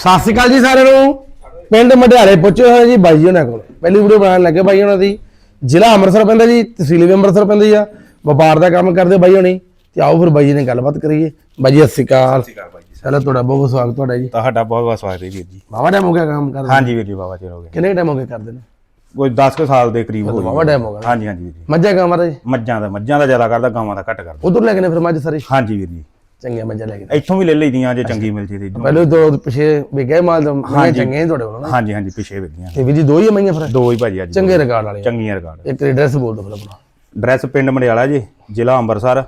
ਸਤਿ ਸ਼੍ਰੀ ਅਕਾਲ ਜੀ ਸਾਰਿਆਂ ਨੂੰ। ਪਿੰਡ ਮਢਿਆਲੇ ਪਹੁੰਚੇ ਹੋਏ ਜੀ ਬਾਈ ਜੀ ਉਹਨਾਂ ਕੋਲ। ਪਹਿਲੀ ਵੀਡੀਓ ਬਣਾਉਣ ਲੱਗੇ ਬਾਈ ਉਹਨਾਂ ਦੀ। ਜ਼ਿਲ੍ਹਾ ਅੰਮ੍ਰਿਤਸਰ ਪੈਂਦਾ ਜੀ ਤਹਿਸੀਲ ਵੀ ਅੰਮ੍ਰਿਤਸਰ ਪੈਂਦੀ ਆ। ਵਪਾਰ ਦਾ ਕੰਮ ਕਰਦੇ ਬਾਈ ਹੋਣੀ। ਤੇ ਆਓ ਫਿਰ ਬਾਈ ਜੀ ਨੇ ਗੱਲਬਾਤ ਕਰੀਏ। ਬਾਈ ਜੀ ਸਤਿ ਸ਼੍ਰੀ ਅਕਾਲ। ਪਹਿਲਾਂ ਤੁਹਾਡਾ ਬਹੁਤ ਬਹੁਤ ਸਵਾਗਤ ਤੁਹਾਡਾ ਜੀ। ਤੁਹਾਡਾ ਬਹੁਤ ਬਹੁਤ ਸਵਾਗਤ ਹੈ ਵੀਰ ਜੀ। ਬਾਵਾ ਟਾਈਮ ਹੋ ਗਿਆ ਕੰਮ ਕਰਦੇ ਹਾਂਜੀ ਵੀਰ ਜੀ ਬਾਬਾ ਚਿਰ ਹੋ ਗਏ ਕਿੰਨੇ ਟਾਈਮ ਹੋ ਗਿਆ ਕਰਦੇ ਨੇ? ਕੋਈ 10 ਕੁ ਸਾਲ ਦੇ ਕਰੀਬ ਹੋ ਬਾਵਾ ਗਏ। ਟਾਈਮ ਹੋ ਗਿਆ। ਹਾਂਜੀ ਹਾਂਜੀ ਵੀਰ ਜੀ। ਮੱਝਾਂ ਜੀ? ਮੱਝਾਂ ਦਾ ਮੱਝਾਂ ਦਾ ਜ਼ਿਆਦਾ ਕਰਦਾ ਗਾਵਾਂ ਦਾ ਘੱਟ ਕਰਦਾ। ਉਧਰ ਲੈ ਕੇ ਨੇ ਫਿਰ ਮੱਝ ਸਾਰੀ? ਹਾਂਜੀ ਵੀਰ ਜੀ। ਚੰਗੀਆਂ ਮੱਝਾਂ ਲੈ ਕੇ ਇੱਥੋਂ ਵੀ ਲੈ ਲਈਆਂ ਜੇ ਚੰਗੀ ਮਿਲ ਜੇ ਤੇ ਇੱਧਰੋਂ। ਪਹਿਲੇ ਦੋ ਪਿਛੇ ਵਿਗੇ ਮਾਲ ਦਾ ਮੈਂ ਚੰਗੇ ਨੇ ਤੁਹਾਡੇ ਕੋਲ ਨਾ। ਹਾਂਜੀ ਹਾਂਜੀ ਪਿਛੇ ਵੇਗੀਆਂ ਤੇ ਵੀ ਜੀ ਦੋ ਹੀ ਮਈਆਂ ਫਿਰ? ਦੋ ਹੀ ਭਾਜੀ ਅੱਜ ਚੰਗੇ ਰਿਕਾਰਡ ਵਾਲੇ ਚੰਗੀਆਂ ਰਿਕਾਰਡ। ਇੱਕ ਐਡਰੈਸ ਬੋਲ ਦੋ ਫਿਰ ਆਪਣਾ। ਐਡਰੈਸ ਪਿੰਡ ਮੰਡਿਆਲਾ ਜੀ ਜ਼ਿਲ੍ਹਾ ਅੰਮ੍ਰਿਤਸਰ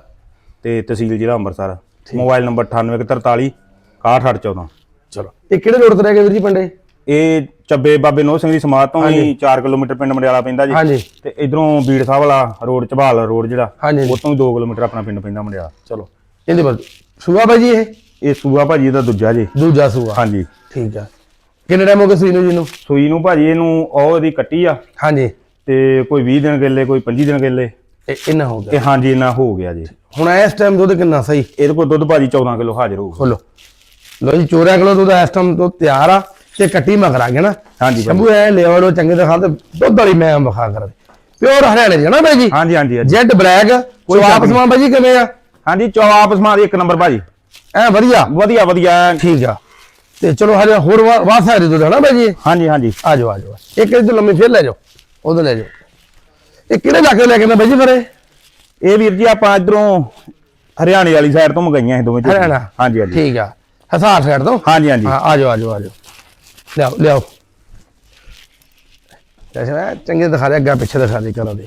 ਤੇ ਤਹਿਸੀਲ ਜ਼ਿਲ੍ਹਾ ਅੰਮ੍ਰਿਤਸਰ। ਮੋਬਾਈਲ ਨੰਬਰ 9843 68814 ਚਲੋ। ਇਹ ਕਿਹੜੇ ਰੋਡ ਤੇ ਰਹਿ ਗਏ ਵੀਰ ਜੀ ਪਿੰਡੇ? ਇਹ ਚੱਬੇ ਬਾਬੇ ਨੋਹ ਸਿੰਘ ਦੀ ਸਮਾਧ ਤੋਂ ਹੀ 4 ਕਿਲੋਮੀਟਰ ਪਿੰਡ ਮੰਡਿਆਲਾ ਪੈਂਦਾ ਜੀ। ਹਾਂਜੀ। ਤੇ ਇਧਰੋਂ ਬੀੜ ਸਾਹਿਬ ਵਾਲਾ ਰੋਡ ਝਬਾਲ ਰੋਡ ਜਿਹੜਾ ਹਾਂਜੀ। ਉਹ ਤੋਂ 2 ਕਿਲੋਮੀਟਰ ਆਪਣਾ ਪਿੰਡ ਪੈਂਦਾ ਮੰਡਿਆਲਾ ਚਲੋ। ਇਹਦੇ ਬਾਅਦ ਸੂਆ ਬਾਈ ਜੀ ਇਹ? ਇਹ ਸੂਆ ਭਾਜੀ ਇਹਦਾ ਦੂਜਾ ਜੀ। ਦੂਜਾ ਸੂਆ। ਹਾਂਜੀ। ਠੀਕ ਆ। ਕਿੰਨੇ ਟਾਈਮ ਹੋ ਗਿਆ ਸੂਈ ਨੂੰ ਜੀ ਨੂੰ? ਸੂਈ ਨੂੰ ਭਾਜੀ ਇਹਨੂੰ ਉਹ ਇਹਦੀ ਕੱਟੀ ਆ। ਹਾਂਜੀ। ਤੇ ਕੋਈ 20 ਦਿਨ ਗੱਲੇ ਕੋਈ 25 ਦਿਨ ਗੱਲੇ। ਇਹ ਇੰਨਾ ਹੋ ਗਿਆ। ਇਹ ਹਾਂਜੀ ਇੰਨਾ ਹੋ ਗਿਆ ਜੀ। ਹੁਣ ਇਸ ਟਾਈਮ ਦੁੱਧ ਕਿੰਨਾ ਸਹੀ? ਇਹਦੇ ਕੋਲ ਦੁੱਧ ਭਾਜੀ 14 ਕਿਲੋ ਹਾਜ਼ਰ ਹੋਊਗਾ। ਖੋਲੋ। ਲੋ ਜੀ ਚੋਰਿਆ ਕਿਲੋ ਦੁੱਧ ਇਸ ਟਾਈਮ ਤੋਂ ਤਿਆਰ ਆ ਤੇ ਕੱਟੀ ਮਗਰ ਆ ਗਿਆ ਨਾ। ਹਾਂਜੀ ਭਾਜੀ। ਸ਼ੰਭੂ ਐ ਲੈ ਆਵੜੋ ਚੰਗੇ ਦਿਖਾ ਤੇ ਦੁੱਧ ਵਾਲੀ ਮੈਂ ਵਿਖਾ ਕਰ। ਪਿਓਰ ਹਰਿਆਣੇ ਨਾ ਬਾਈ ਜੀ ਹਾਂਜੀ ਹਾਂਜੀ। ਜੈਡ ਬਲੈਕ ਕੋਈ ਸ਼ੱਕ ਵਾਪਸ ਮਾਂ ਬਾਈ ਜੀ ਕਿਵੇਂ ਆ? ਹਾਂਜੀ ਚੌਪ ਸਮਾਂ ਦੀ ਇੱਕ ਨੰਬਰ ਭਾਜੀ। ਐ ਵਧੀਆ। ਵਧੀਆ ਵਧੀਆ। ਠੀਕ ਆ। ਤੇ ਚਲੋ ਹਰੇ ਹੋਰ ਵਾਸਾ ਹੈ ਨਾ ਬਾਈ ਜੀ ਹਾਂਜੀ ਹਾਂਜੀ। ਆ ਜਾਓ ਆ ਜਾਓ ਇੱਕ ਇਹਦੇ ਲੰਮੀ ਫੇਰ ਲੈ ਜਾਓ ਉਧਰ ਲੈ ਜਾਓ। ਇਹ ਕਿਹੜੇ ਇਲਾਕੇ ਲੈ ਕੇ ਨਾ ਬਾਈ ਜੀ ਫਰੇ ਇਹ? ਵੀਰ ਜੀ ਆਪਾਂ ਇਧਰੋਂ ਹਰਿਆਣੇ ਵਾਲੀ ਸਾਈਡ ਤੋਂ ਮੰਗਾਈਆਂ ਇਹ ਦੋਵੇਂ। ਹਰਿਆਣਾ? ਹਾਂਜੀ ਹਾਂਜੀ। ਠੀਕ ਆ। ਹਸਾਰ ਸਾਈਡ ਤੋਂ? ਹਾਂਜੀ ਹਾਂਜੀ। ਆ ਜਾਓ ਆ ਜਾਓ ਆ ਜਾਓ। ਲਿਆਓ ਲਿਆਓ। ਜੈਸੇ ਚੰਗੇ ਦਿਖਾ ਦੇ ਅੱਗਾ ਪਿੱਛੇ ਦਿਖਾ ਦੇ ਕਰਾਂ ਦੇ।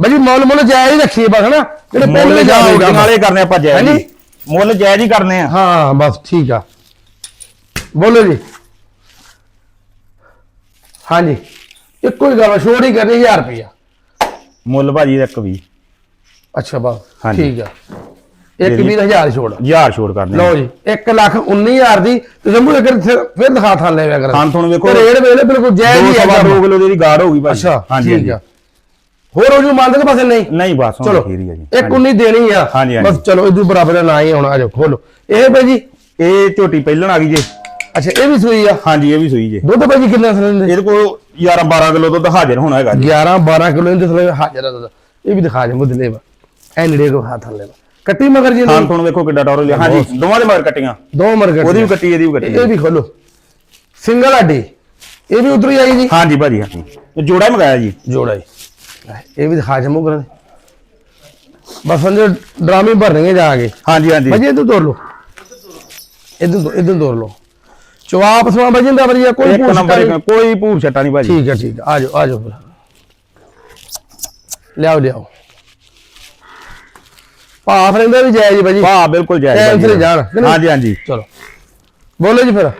ਬਾਜੀ ਮੁੱਲ ਮੁੱਲ ਜਾਇਜ਼ ਹੀ ਰੱਖੀਏ ਬਸ ਹਨਾ? ਜਿਹੜੇ ਮੁੱਲ ਪਹਿਲੇ ਜਾਊਗਾ ਜਾਊਗਾ ਨਾਲੇ ਕਰਨੇ ਆਪਾਂ ਜਾਇਜ਼ ਹਾਂਜੀ। ਜੀ ਮੁੱਲ ਜਾਇਜ਼ ਹੀ ਕਰਨੇ ਆ। ਹਾਂ ਬਸ ਠੀਕ ਆ। ਬੋਲੋ ਜੀ। ਹਾਂਜੀ। ਇੱਕੋ ਹੀ ਗੱਲ ਛੋੜ ਹੀ ਕਰਨੀ 1000 ਰੁਪਇਆ ਮੁੱਲ ਭਾਜੀ ਦਾ ਇੱਕ ਵੀ ਅੱਛਾ ਬਸ। ਹਾਂਜੀ। ਠੀਕ ਆ। ਇੱਕ ਵੀਰ ਹਜ਼ਾਰ ਛੋੜ ਹਜ਼ਾਰ ਛੋੜ ਕਰਨੇ ਲਓ ਜੀ 1 ਲੱਖ 19000 ਦੀ। ਤੇ ਜੰਮੂ ਦੇ ਫਿਰ ਫਿਰ ਦਿਖਾ ਥਾਂ ਲੈ ਵਿਆ ਕਰ। ਹਾਂ ਤੁਹਾਨੂੰ ਵੇਖੋ। ਰੇਡ ਵੇਲੇ ਬਿਲਕੁਲ ਜਾਇਜ਼ ਹੀ ਦੋ ਆ ਸਵਾ ਕੰਮ। ਦੋ ਕਿਲੋ ਦੀ ਗਾੜ ਹੋਊਗੀ ਭਾਜੀ। ਅੱਛਾ ਹਾਂਜੀ ਠੀਕ ਆ। ਹੋਰ ਉਹ ਜੋ ਮੰਨਦੇ ਕੇ ਪਾਸੇ ਨਹੀਂ ਨਹੀਂ ਬਸ ਹੁਣ ਚਲੋ ਹੀ ਆ ਜੀ। ਇੱਕ 19 ਦੇਣੀ ਆ। ਹਾਂਜੀ, ਹਾਂਜੀ। ਬਸ ਚਲੋ ਇਹਦੂ ਬਰਾਬਰ ਦਾ ਨਾ ਹੀ ਆਉਣਾ ਆ ਜਾਓ ਖੋਲੋ। ਇਹ ਭਾਈ ਜੀ? ਇਹ ਝੋਟੀ ਪਹਿਲਣ ਆ ਗਈ ਜੇ। ਅੱਛਾ ਇਹ ਵੀ ਸੂਈ ਆ? ਹਾਂਜੀ ਇਹ ਵੀ ਸੂਈ ਜੇ। ਦੁੱਧ ਭਾਈ ਜੀ ਕਿੰਨਾ ਸਿਲੰਦੇ ਇਹਦੇ ਕੋਲ 11 12 ਕਿਲੋ ਦੁੱਧ ਹਾਜ਼ਰ ਹੋਣਾ ਹੈਗਾ ਜੀ। 11 12 ਕਿਲੋ ਇਹਦੇ ਥਲੇ ਹਾਜ਼ਰ ਆ ਦੁੱਧ। ਇਹ ਵੀ ਦਿਖਾ ਦੇ ਮੁੱਦ ਲੈਵਾ ਐ ਨੇੜੇ ਕੋ ਹੱਥ ਲੈਵਾ ਕੱਟੀ ਮਗਰ ਜੀ ਨਹੀਂ ਤੁਹਾਨੂੰ ਵੇਖੋ ਕਿੱਡਾ ਟੌਰ ਲਿਆ ਹਾਂਜੀ ਦੋਵਾਂ ਦੇ ਮਗਰ ਕੱਟੀਆਂ। ਦੋ ਮਰ ਉਹਦੀ ਵੀ ਕੱਟੀ ਇਹਦੀ ਵੀ ਕੱਟੀ। ਇਹ ਵੀ ਖੋਲੋ। ਸਿੰਗਲ ਆਡੀ। ਇਹ ਵੀ ਉਧਰ ਹੀ ਆਈ ਜੀ? ਹਾਂਜੀ ਭਾਜੀ ਹਾਂਜੀ। ਜੋੜਾ ਹੀ ਮੰਗਾਇਆ ਜੀ। ਜੋੜਾ ਹੀ। ਇਹ ਵੀ ਦਿਖਾ ਜਮੂ ਕਰ ਬਸ ਸਮਝੋ ਡਰਾਮੇ ਭਰਨਗੇ ਜਾ ਕੇ। ਹਾਂਜੀ ਹਾਂਜੀ। ਭਾਜੀ ਇਧਰ ਤੋਰ ਲਓ। ਇਧਰ ਇਧਰ ਤੋਰ ਲਓ। ਚਵਾਪ ਸਵਾ ਭਾਜੀ ਦਾ ਵਧੀਆ ਕੋਈ ਇੱਕ ਨੰਬਰ ਕੋਈ ਭੂਰ ਛੱਟਾ ਨਹੀਂ ਭਾਜੀ। ਠੀਕ ਹੈ ਠੀਕ ਹੈ। ਆ ਜਾਓ ਆ ਜਾਓ ਫਿਰ। ਲਿਆਓ ਲਿਆਓ। ਭਾਫ ਰਹਿੰਦਾ ਵੀ ਜਾਇਜ਼ ਜੀ ਭਾਜੀ। ਵਾਹ ਬਿਲਕੁਲ ਜਾਇਜ਼ ਭਾਜੀ। ਸਿਰ ਜਾਣ? ਹਾਂਜੀ ਹਾਂਜੀ। ਚਲੋ। ਬੋਲੋ ਜੀ ਫਿਰ।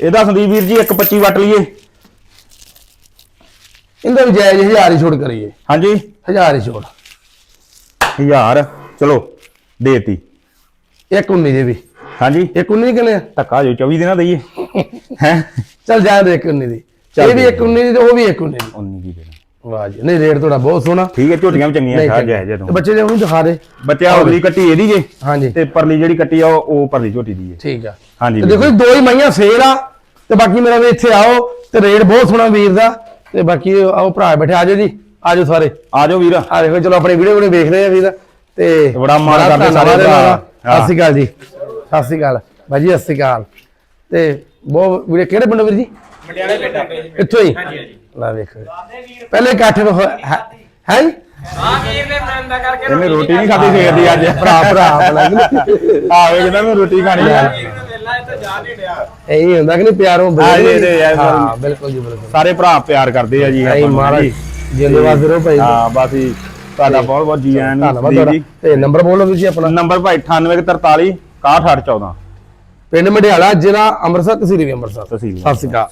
ਇਹਦਾ ਸੰਦੀਪ ਵੀਰ ਜੀ 125 ਵੱਟ ਲਈਏ। ਇਹਦਾ ਵੀ ਜਾਇਜ਼ ਹਜ਼ਾਰ ਹੀ ਛੋੜ ਕਰੀਏ। ਹਾਂਜੀ। ਹਜ਼ਾਰ ਹੀ ਛੋੜ 1000 ਚਲੋ ਦੇਤੀ। ਇੱਕ 19 ਦੇ ਵੀ। ਹਾਂਜੀ। ਇੱਕ 19 ਕਿੰਨੇ ਆ? ਧੱਕਾ ਜੋ 24 ਦਿਨਾਂ ਦਈਏ। ਹੈ? ਚੱਲ ਜਾਣ ਦੇ ਇੱਕ 19 ਦੀ। ਇਹ ਵੀ ਇੱਕ 19 ਦੀ ਤੇ ਉਹ ਵੀ ਇੱਕ 19 ਦੀ। 19 ਦੀ ਦੇਣਾ। ਵਾਹ ਜੀ। ਨਹੀਂ ਰੇਟ ਤੁਹਾਡਾ ਬਹੁਤ ਸੋਹਣਾ। ਠੀਕ ਹੈ ਝੋਟੀਆਂ ਵੀ ਚੰਗੀਆਂ ਖਾ ਚੰਗਾ। ਜਾਇਜ਼ ਤੇ ਬੱਚੇ ਦੇ ਉਹਨੂੰ ਦਿਖਾ ਦੇ ਬੱਚਾ ਅਗਲੀ ਕੱਟੀ ਇਹਦੀ ਜੇ। ਹਾਂਜੀ। ਤੇ ਪਰਲੀ ਜਿਹੜੀ ਕੱਟੀ ਆ ਉਹ ਪਰਲੀ ਝੋਟੀ ਦੀ ਹੈ। ਠੀਕ ਆ। ਹਾਂਜੀ ਤੇ ਦੇਖੋ ਜੀ ਦੋ ਹੀ ਮਈਆਂ ਸੇਲ ਆ। ਤੇ ਬਾਕੀ ਮੇਰਾ ਵੀ ਇੱਥੇ ਆਓ। ਤੇ ਰੇਟ ਬਹੁਤ ਸੋਹਣਾ ਵੀਰ ਦਾ। ਤੇ ਬਾਕੀ ਆਓ ਭਰਾ ਬੈਠੇ ਆਜੋ ਜੀ ਆਜੋ ਸਾਰੇ। ਆ ਜਾਓ ਵੀਰ। ਆ ਦੇਖੋ ਚਲੋ ਆਪਣੀ ਵੀਡੀਓ ਵੀਡੀਓ ਵੇਖ ਰਹੇ ਆ ਵੀਰ ਤੇ ਬੜਾ ਮਾਣ ਕਰਦੇ ਸਾਰੇ ਭਰਾ। ਸਤਿ ਸ਼੍ਰੀ ਅਕਾਲ ਜੀ ਸਤਿ ਸ਼੍ਰੀ ਅਕਾਲ। ਭਾਜੀ ਸਤਿ ਸ਼੍ਰੀ ਅਕਾਲ। ਤੇ ਬਹੁਤ ਵੀਰੇ ਕਿਹੜੇ ਪਿੰਡੋਂ ਵੀਰ ਜੀ? ਮਟਿਆਲੇ ਬੇਟਾ ਇੱਥੋਂ ਹੀ? ਹਾਂਜੀ ਹਾਂਜੀ। ਲੈ ਵੇਖੋ ਪਹਿਲੇ ਇਕੱਠ ਹੈ ਹੈ ਹਾਂ ਵੀਰ ਨੇ ਕਰਕੇ ਇਹਨੇ ਰੋਟੀ ਨਹੀਂ ਖਾਧੀ ਸਵੇਰ ਦੀ ਅੱਜ। ਭਰਾ ਭਰਾ ਆਵੇ ਕਹਿੰਦਾ ਮੈਂ ਰੋਟੀ ਖਾਣੀ ਆ। ਇੱਥੇ ਜਾ ਨਹੀਂ ਇਹੀ ਹੁੰਦਾ ਕਿ ਨਹੀਂ ਪਿਆਰੋਂ ਹਾਂ ਜੀ, ਇਹ ਯਾਰ ਹਾਂ ਬਿਲਕੁਲ ਜੀ ਬਿਲਕੁਲ। ਸਾਰੇ ਭਰਾ ਪਿਆਰ ਕਰਦੇ ਆ ਜੀ ਨਹੀਂ ਆਪਾਂ ਨੂੰ ਮਹਾਰਾਜ ਜੀ। ਜਿੰਦੇ ਵਾਸਤੇ ਰਹੋ ਭਾਈ। ਹਾਂ ਬਸ ਜੀ ਤੁਹਾਡਾ ਬਹੁਤ ਬਹੁਤ ਜੀ ਆਇਆਂ ਨੂੰ ਧੰਨਵਾਦ ਸੰਦੀਪ ਤੁਹਾਡਾ। ਜੀ ਤੇ ਨੰਬਰ ਬੋਲੋ ਤੁਸੀਂ ਆਪਣਾ। ਨੰਬਰ ਭਾਈ 9843 6114 ਪਿੰਡ ਮਢਿਆਲਾ ਜ਼ਿਲ੍ਹਾ ਅੰਮ੍ਰਿਤਸਰ ਤਹਿਸੀਲ ਵੀ ਅੰਮ੍ਰਿਤਸਰ। ਸਤਿ ਸ਼੍ਰੀ ਅਕਾਲ। ਸਤਿ ਸ਼੍ਰੀ ਅਕਾਲ।